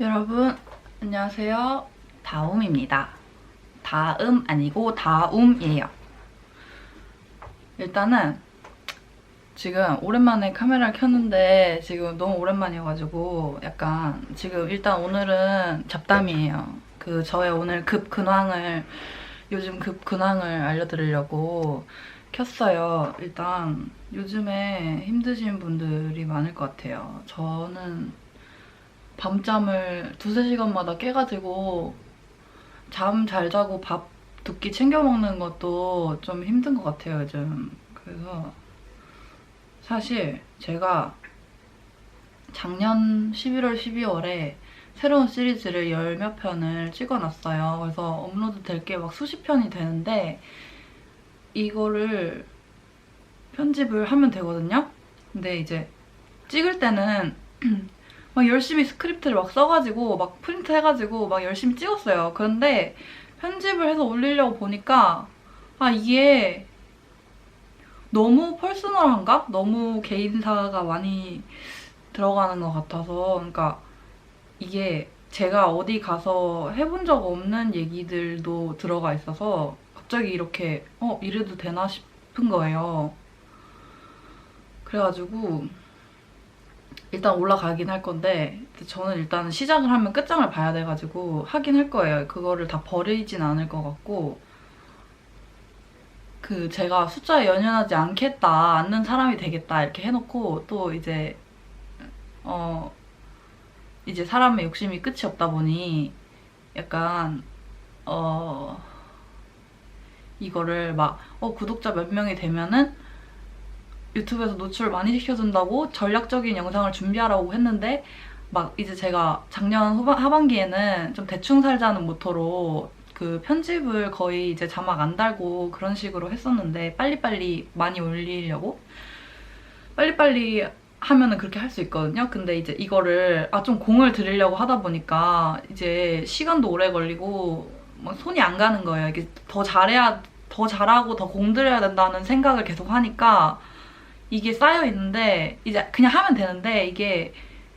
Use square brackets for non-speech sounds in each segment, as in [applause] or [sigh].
여러분 안녕하세요. 다움입니다. 다음 아니고 다움이에요. 일단은 지금 오랜만에 카메라를 켰는데 지금 너무 오랜만이어가지고 약간 지금 일단 오늘은 잡담이에요. 그 저의 오늘 급 근황을 요즘 급 근황을 알려드리려고 켰어요. 일단 요즘에 힘드신 분들이 많을 것 같아요. 저는 밤잠을 두세 시간마다 깨가지고 잠 잘 자고 밥 두 끼 챙겨 먹는 것도 좀 힘든 것 같아요, 요즘. 그래서 사실 제가 작년 11월, 12월에 새로운 시리즈를 열 몇 편을 찍어놨어요. 그래서 업로드 될 게 막 수십 편이 되는데 이거를 편집을 하면 되거든요. 근데 이제 찍을 때는 [clears throat] 막 열심히 스크립트를 막 써가지고 막 프린트 해가지고 막 열심히 찍었어요. 그런데 편집을 해서 올리려고 보니까 아 이게 너무 퍼스널한가? 너무 개인사가 많이 들어가는 것 같아서 그러니까 이게 제가 어디 가서 해본 적 없는 얘기들도 들어가 있어서 갑자기 이렇게 어 이래도 되나 싶은 거예요. 그래가지고 일단 올라가긴 할 건데 저는 일단 시작을 하면 끝장을 봐야 돼가지고 하긴 할 거예요. 그거를 다 버리진 않을 것 같고 그 제가 숫자에 연연하지 않겠다, 않는 사람이 되겠다 이렇게 해놓고 또 이제 어 이제 사람의 욕심이 끝이 없다 보니 약간 어 이거를 막 어 구독자 몇 명이 되면은 유튜브에서 노출 많이 시켜준다고 전략적인 영상을 준비하라고 했는데 막 이제 제가 작년 후반, 하반기에는 좀 대충 살자는 모토로 그 편집을 거의 이제 자막 안 달고 그런 식으로 했었는데 빨리빨리 많이 올리려고 빨리빨리 하면은 그렇게 할 수 있거든요. 근데 이제 이거를 아 좀 공을 들이려고 하다 보니까 이제 시간도 오래 걸리고 막 손이 안 가는 거예요. 이게 더 잘해야 더 잘하고 더 공들여야 된다는 생각을 계속 하니까 이게 쌓여 있는데 이제 그냥 하면 되는데 이게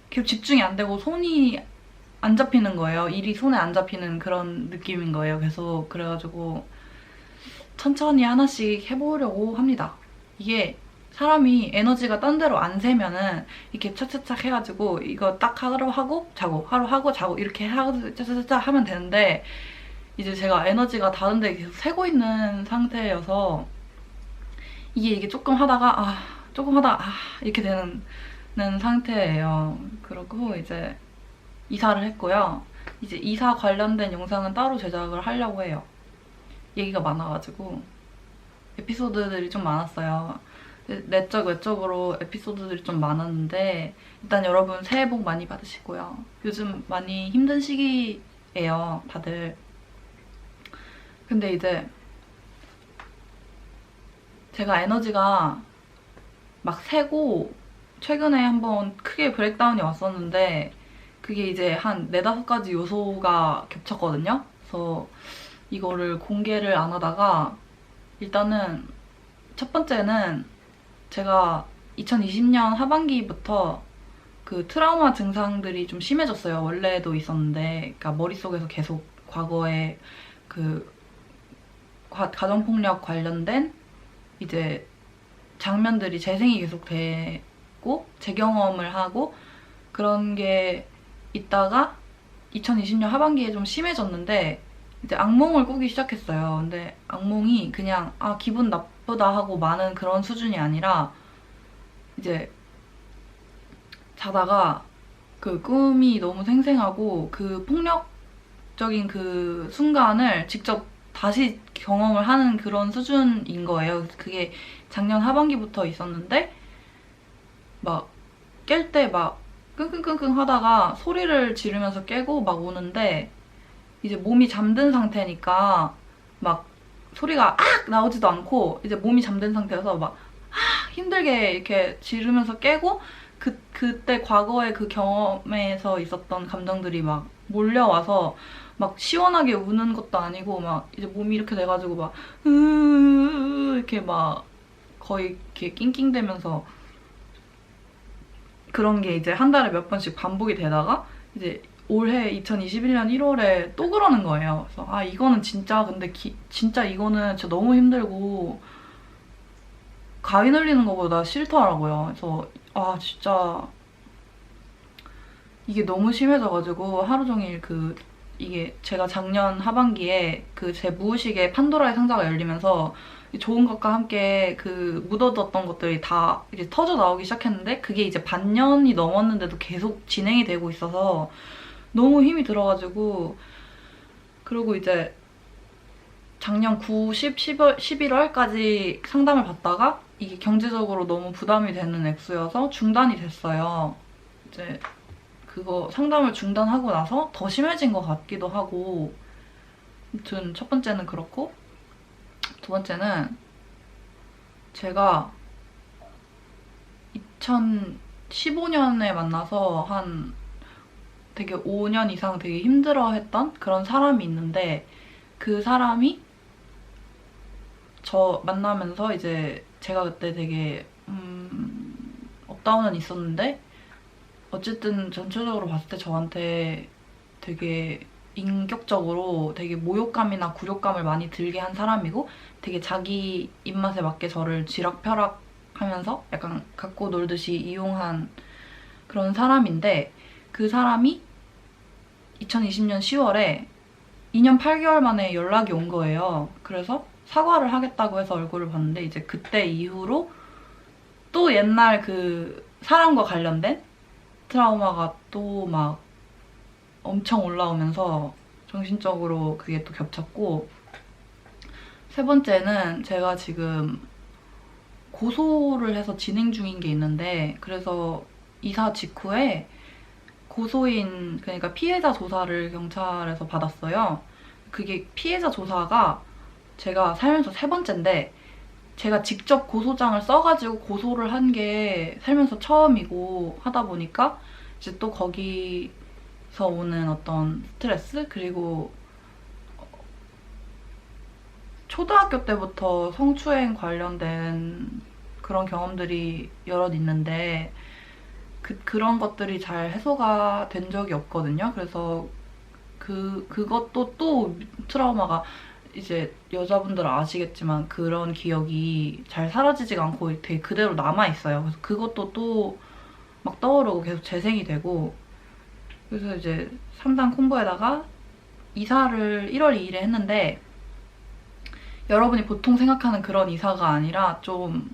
계속 집중이 안 되고 손이 안 잡히는 거예요. 일이 손에 안 잡히는 그런 느낌인 거예요. 계속 그래가지고 천천히 하나씩 해보려고 합니다. 이게 사람이 에너지가 딴 데로 안 새면은 이렇게 차차차 해가지고 이거 딱 하루 하고 자고 하루 하고 자고 이렇게 하고 차차차 하면 되는데 이제 제가 에너지가 다른 데 계속 새고 있는 상태여서 이게 이게 조금 하다가 아 조금 하다가 아 이렇게 되는 상태예요. 그리고 이제 이사를 했고요. 이제 이사 관련된 영상은 따로 제작을 하려고 해요. 얘기가 많아가지고 에피소드들이 좀 많았어요. 내적 외적으로 에피소드들이 좀 많았는데 일단 여러분 새해 복 많이 받으시고요. 요즘 많이 힘든 시기예요, 다들. 근데 이제 제가 에너지가 막 새고 최근에 한번 크게 브레이크다운이 왔었는데 그게 이제 한 네다섯 가지 요소가 겹쳤거든요. 그래서 이거를 공개를 안 하다가 일단은 첫 번째는 제가 2020년 하반기부터 그 트라우마 증상들이 좀 심해졌어요. 원래도 있었는데, 그러니까 머릿속에서 계속 과거에 그 가 정폭력 관련된 이제 장면들이 재생이 계속 되고 재경험을 하고 그런 게 있다가 2020년 하반기에 좀 심해졌는데 이제 악몽을 꾸기 시작했어요. 근데 악몽이 그냥 아 기분 나쁘다 하고 많은 그런 수준이 아니라 이제 자다가 그 꿈이 너무 생생하고 그 폭력적인 그 순간을 직접 다시 경험을 하는 그런 수준인 거예요. 그게 작년 하반기부터 있었는데 막 깰 때 막 끙끙끙끙 하다가 소리를 지르면서 깨고 막 우는데 이제 몸이 잠든 상태니까 막 소리가 악 나오지도 않고 이제 몸이 잠든 상태여서 막 아, 힘들게 이렇게 지르면서 깨고 그 그때 과거의 그 경험에서 있었던 감정들이 막 몰려와서 막 시원하게 우는 것도 아니고 막 이제 몸이 이렇게 돼가지고 막으 이렇게 막 거의 이렇게 낑낑대면서 그런 게 이제 한 달에 몇 번씩 반복이 되다가 이제 올해 2021년 1월에 또 그러는 거예요. 그래서 아 이거는 진짜 근데 기- 진짜 이거는 진짜 너무 힘들고 가위 눌리는 것보다 싫더라고요. 그래서 아 진짜 이게 너무 심해져가지고 하루 종일 그 이게 제가 작년 하반기에 그 제 무의식에 판도라의 상자가 열리면서 좋은 것과 함께 그 묻어뒀던 것들이 다 이제 터져 나오기 시작했는데 그게 이제 반년이 넘었는데도 계속 진행이 되고 있어서 너무 힘이 들어가지고 그리고 이제 작년 9, 10, 10월, 11월까지 상담을 받다가 이게 경제적으로 너무 부담이 되는 액수여서 중단이 됐어요. 이제 그거 상담을 중단하고 나서 더 심해진 것 같기도 하고. 아무튼 첫 번째는 그렇고 두 번째는 제가 2015년에 만나서 한 되게 5년 이상 되게 힘들어했던 그런 사람이 있는데 그 사람이 저 만나면서 이제 제가 그때 되게 음, 업다운은 있었는데 어쨌든 전체적으로 봤을 때 저한테 되게 인격적으로 되게 모욕감이나 굴욕감을 많이 들게 한 사람이고 되게 자기 입맛에 맞게 저를 쥐락펴락 하면서 약간 갖고 놀듯이 이용한 그런 사람인데 그 사람이 2020년 10월에 2년 8개월 만에 연락이 온 거예요. 그래서 사과를 하겠다고 해서 얼굴을 봤는데 이제 그때 이후로 또 옛날 그 사람과 관련된 트라우마가 또 막 엄청 올라오면서 정신적으로 그게 또 겹쳤고 세 번째는 제가 지금 고소를 해서 진행 중인 게 있는데 그래서 이사 직후에 고소인 그러니까 피해자 조사를 경찰에서 받았어요. 그게 피해자 조사가 제가 살면서 세 번째인데 제가 직접 고소장을 써가지고 고소를 한 게 살면서 처음이고 하다 보니까 이제 또 거기서 오는 어떤 스트레스 그리고 초등학교 때부터 성추행 관련된 그런 경험들이 여럿 있는데 그, 그런 것들이 잘 해소가 된 적이 없거든요. 그래서 그, 그것도 또 트라우마가 이제 여자분들은 아시겠지만 그런 기억이 잘 사라지지가 않고 되게 그대로 남아있어요. 그래서 그것도 또 막 떠오르고 계속 재생이 되고 그래서 이제 3단 콤보에다가 이사를 1월 2일에 했는데 여러분이 보통 생각하는 그런 이사가 아니라 좀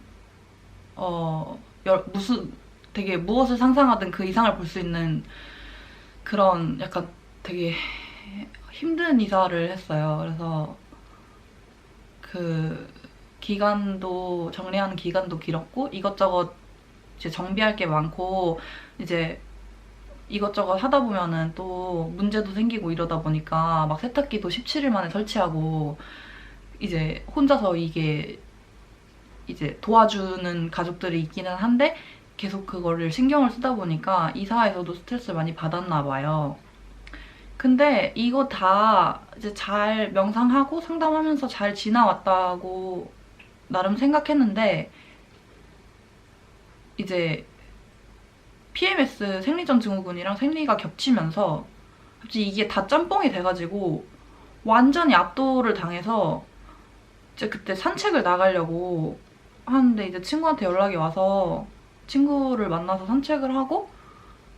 어, 여- 무슨 되게 무엇을 상상하든 그 이상을 볼 수 있는 그런 약간 되게 힘든 이사를 했어요. 그래서 그 기간도 정리하는 기간도 길었고 이것저것 이제 정비할 게 많고 이제 이것저것 하다 보면은 또 문제도 생기고 이러다 보니까 막 세탁기도 17일 만에 설치하고 이제 혼자서 이게 이제 도와주는 가족들이 있기는 한데 계속 그거를 신경을 쓰다 보니까 이사에서도 스트레스를 많이 받았나 봐요. 근데 이거 다 이제 잘 명상하고 상담하면서 잘 지나왔다고 나름 생각했는데 이제 PMS 생리전 증후군이랑 생리가 겹치면서 갑자기 이게 다 짬뽕이 돼가지고 완전히 압도를 당해서 이제 그때 산책을 나가려고 하는데 이제 친구한테 연락이 와서 친구를 만나서 산책을 하고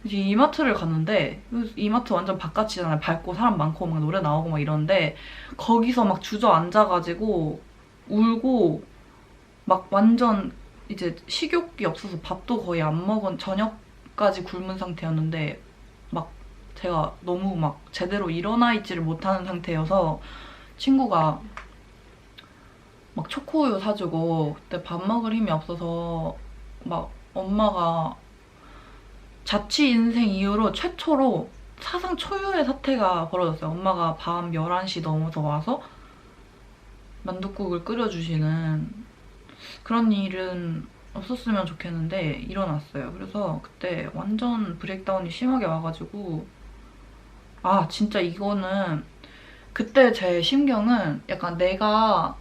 이제 이마트를 갔는데 이마트 완전 바깥이잖아요. 밝고 사람 많고 막 노래 나오고 막 이런데 거기서 막 주저앉아가지고 울고 막 완전 이제 식욕이 없어서 밥도 거의 안 먹은 저녁까지 굶은 상태였는데 막 제가 너무 막 제대로 일어나 있지를 못하는 상태여서 친구가 막 초코우유 사주고 그때 밥 먹을 힘이 없어서 막 엄마가 자취 인생 이후로 최초로 사상 초유의 사태가 벌어졌어요. 엄마가 밤 11시 넘어서 와서 만둣국을 끓여주시는 그런 일은 없었으면 좋겠는데 일어났어요. 그래서 그때 완전 브레이크다운이 심하게 와가지고 아 진짜 이거는 그때 제 심경은 약간 내가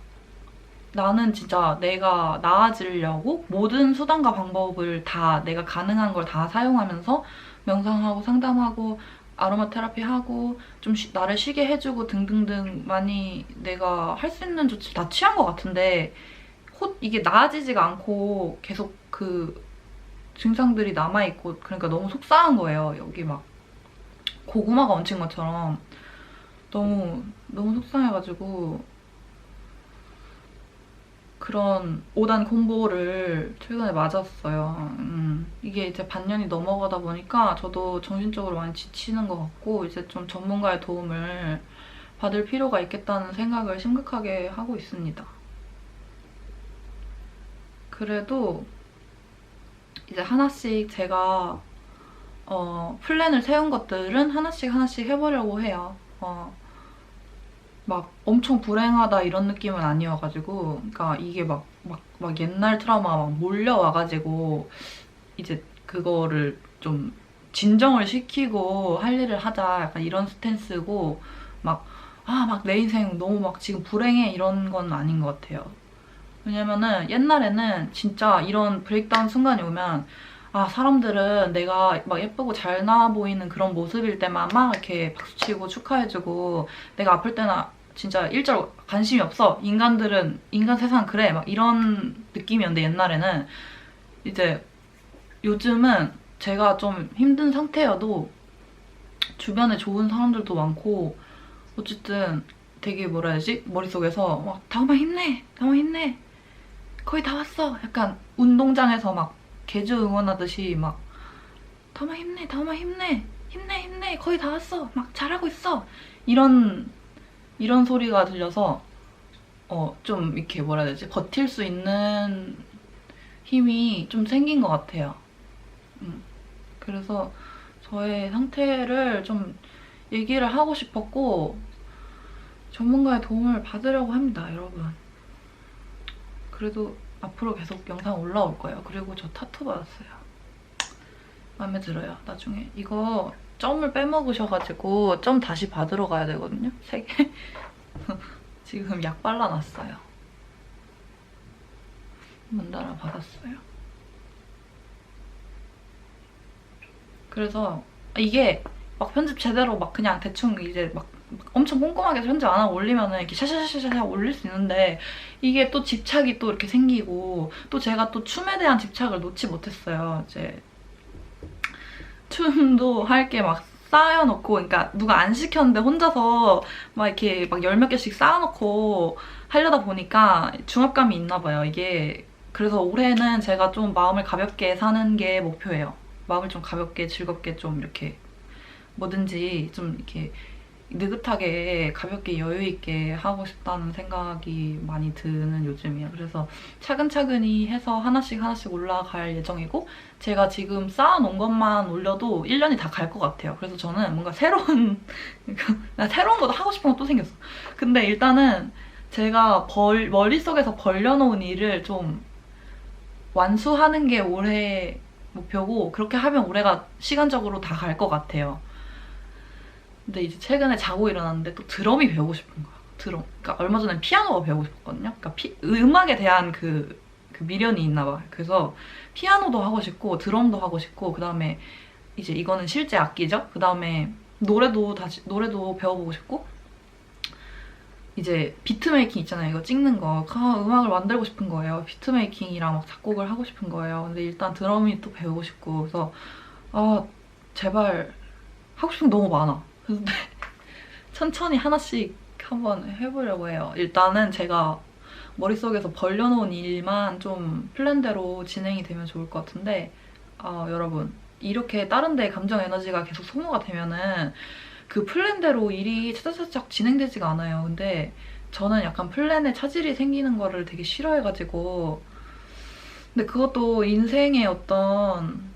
나는 진짜 내가 나아지려고 모든 수단과 방법을 다 내가 가능한 걸 다 사용하면서 명상하고 상담하고 아로마 테라피 하고 좀 쉬- 나를 쉬게 해주고 등등등 많이 내가 할 수 있는 조치 다 취한 것 같은데 호, 이게 나아지지가 않고 계속 그 증상들이 남아있고 그러니까 너무 속상한 거예요. 여기 막 고구마가 얹힌 것처럼 너무 너무 속상해가지고 그런 5단 콤보를 최근에 맞았어요. 음, 이게 이제 반년이 넘어가다 보니까 저도 정신적으로 많이 지치는 것 같고 이제 좀 전문가의 도움을 받을 필요가 있겠다는 생각을 심각하게 하고 있습니다. 그래도 이제 하나씩 제가 어, 플랜을 세운 것들은 하나씩 하나씩 해보려고 해요. 어, 막 엄청 불행하다 이런 느낌은 아니어가지고 그러니까 이게 막, 막, 막 옛날 트라우마가 막 몰려와가지고 이제 그거를 좀 진정을 시키고 할 일을 하자 약간 이런 스탠스고 막 아 막 내 인생 너무 막 지금 불행해 이런 건 아닌 것 같아요. 왜냐면은 옛날에는 진짜 이런 브레이크다운 순간이 오면 아 사람들은 내가 막 예쁘고 잘 나와 보이는 그런 모습일 때만 막 이렇게 박수치고 축하해주고 내가 아플 때는 진짜 일절 관심이 없어. 인간들은 인간 세상 그래. 막 이런 느낌이었는데 옛날에는. 이제 요즘은 제가 좀 힘든 상태여도 주변에 좋은 사람들도 많고 어쨌든 되게 뭐라 해야 되지? 머릿속에서 막 다음아 힘내 다음아 힘내. 거의 다 왔어. 약간 운동장에서 막 개주 응원하듯이 막 다음아 힘내 다음아 힘내 힘내 힘내 거의 다 왔어 막 잘하고 있어 이런 이런 소리가 들려서 어 좀 이렇게 뭐라 해야 되지 버틸 수 있는 힘이 좀 생긴 것 같아요. 음. 그래서 저의 상태를 좀 얘기를 하고 싶었고 전문가의 도움을 받으려고 합니다, 여러분. 그래도 앞으로 계속 영상 올라올 거예요. 그리고 저 타투 받았어요. 마음에 들어요, 나중에. 이거 점을 빼먹으셔가지고 점 다시 받으러 가야 되거든요, 세 개. [laughs] 지금 약 발라놨어요. 만다라 받았어요. 그래서 이게 막 편집 제대로 막 그냥 대충 이제 막 엄청 꼼꼼하게 편집 안 하고 올리면은 이렇게 샤샤샤샤 올릴 수 있는데 이게 또 집착이 또 이렇게 생기고 또 제가 또 춤에 대한 집착을 놓지 못했어요. 이제 춤도 할 게 막 쌓여놓고 그러니까 누가 안 시켰는데 혼자서 막 이렇게 막 열 몇 개씩 쌓아놓고 하려다 보니까 중압감이 있나 봐요. 이게 그래서 올해는 제가 좀 마음을 가볍게 사는 게 목표예요. 마음을 좀 가볍게 즐겁게 좀 이렇게 뭐든지 좀 이렇게 느긋하게 가볍게 여유 있게 하고 싶다는 생각이 많이 드는 요즘이에요. 그래서 차근차근히 해서 하나씩 하나씩 올라갈 예정이고 제가 지금 쌓아놓은 것만 올려도 1년이 다 갈 것 같아요. 그래서 저는 뭔가 새로운 나 새로운 것도 하고 싶은 거또 생겼어. 근데 일단은 제가 벌, 머릿속에서 벌려놓은 일을 좀 완수하는 게 올해 목표고 그렇게 하면 올해가 시간적으로 다 갈 것 같아요. 근데 이제 최근에 자고 일어났는데 또 드럼이 배우고 싶은 거야. 드럼. 그러니까 얼마 전에 피아노가 배우고 싶었거든요. 그러니까 피- 음악에 대한 그, 그 미련이 있나 봐. 그래서 피아노도 하고 싶고 드럼도 하고 싶고 그다음에 이제 이거는 실제 악기죠. 그다음에 노래도 다시 노래도 배워보고 싶고 이제 비트메이킹 있잖아요. 이거 찍는 거. 아, 음악을 만들고 싶은 거예요. 비트메이킹이랑 막 작곡을 하고 싶은 거예요. 근데 일단 드럼이 또 배우고 싶고 그래서 아 제발 하고 싶은 게 너무 많아. 근데 천천히 하나씩 한번 해보려고 해요. 일단은 제가 머릿속에서 벌려놓은 일만 좀 플랜대로 진행이 되면 좋을 것 같은데 아, 여러분 이렇게 다른 데 감정 에너지가 계속 소모가 되면은 그 플랜대로 일이 차차차차 진행되지가 않아요. 근데 저는 약간 플랜에 차질이 생기는 거를 되게 싫어해가지고 근데 그것도 인생의 어떤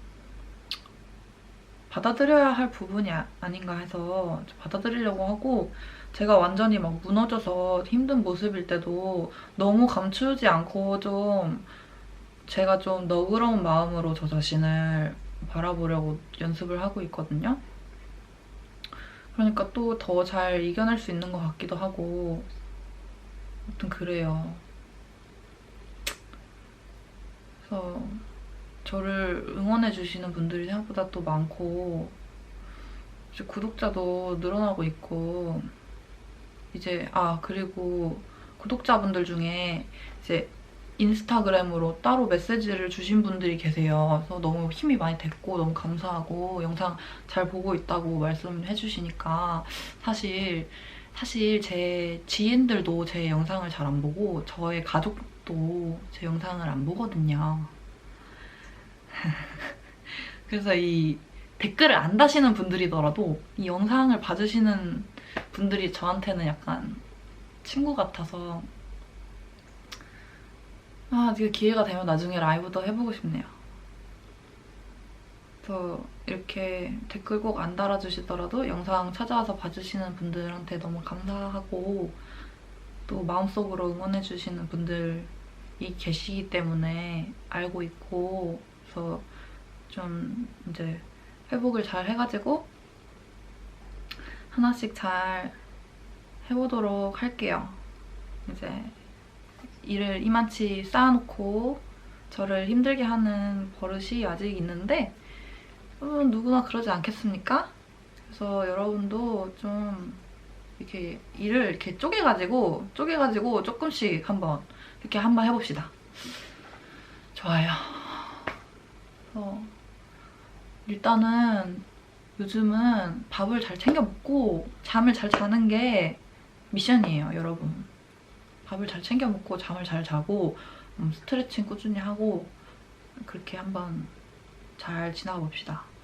받아들여야 할 부분이 아- 아닌가 해서 받아들이려고 하고 제가 완전히 막 무너져서 힘든 모습일 때도 너무 감추지 않고 좀 제가 좀 너그러운 마음으로 저 자신을 바라보려고 연습을 하고 있거든요. 그러니까 또 더 잘 이겨낼 수 있는 것 같기도 하고 아무튼 그래요. 그래서 저를 응원해주시는 분들이 생각보다 또 많고 구독자도 늘어나고 있고 이제 아 그리고 구독자분들 중에 이제 인스타그램으로 따로 메시지를 주신 분들이 계세요. 그래서 너무 힘이 많이 됐고 너무 감사하고 영상 잘 보고 있다고 말씀해 주시니까 사실 사실 제 지인들도 제 영상을 잘 안 보고 저의 가족도 제 영상을 안 보거든요. [laughs] 그래서 이 댓글을 안 다시는 분들이더라도 이 영상을 봐주시는 분들이 저한테는 약간 친구 같아서 아, 이게 기회가 되면 나중에 라이브도 해보고 싶네요. 그래서 이렇게 댓글 꼭 안 달아주시더라도 영상 찾아와서 봐주시는 분들한테 너무 감사하고 또 마음속으로 응원해주시는 분들이 계시기 때문에 알고 있고 그래서 좀 이제 회복을 잘 해가지고 하나씩 잘 해보도록 할게요. 이제 일을 이만치 쌓아놓고 저를 힘들게 하는 버릇이 아직 있는데 어, 누구나 그러지 않겠습니까? 그래서 여러분도 좀 이렇게 일을 이렇게 쪼개가지고 쪼개가지고 조금씩 한번 이렇게 한번 해봅시다. 좋아요. 어, 일단은 요즘은 밥을 잘 챙겨 먹고 잠을 잘 자는 게 미션이에요, 여러분. 밥을 잘 챙겨 먹고 잠을 잘 자고 음, 스트레칭 꾸준히 하고 그렇게 한번 잘 지나가 봅시다.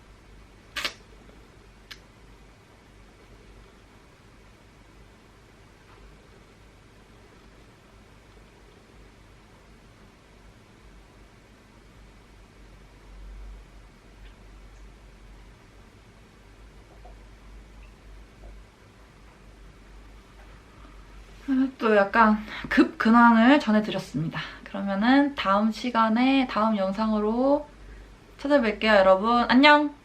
또 약간 급 근황을 전해드렸습니다. 그러면은 다음 시간에 다음 영상으로 찾아뵐게요, 여러분. 안녕!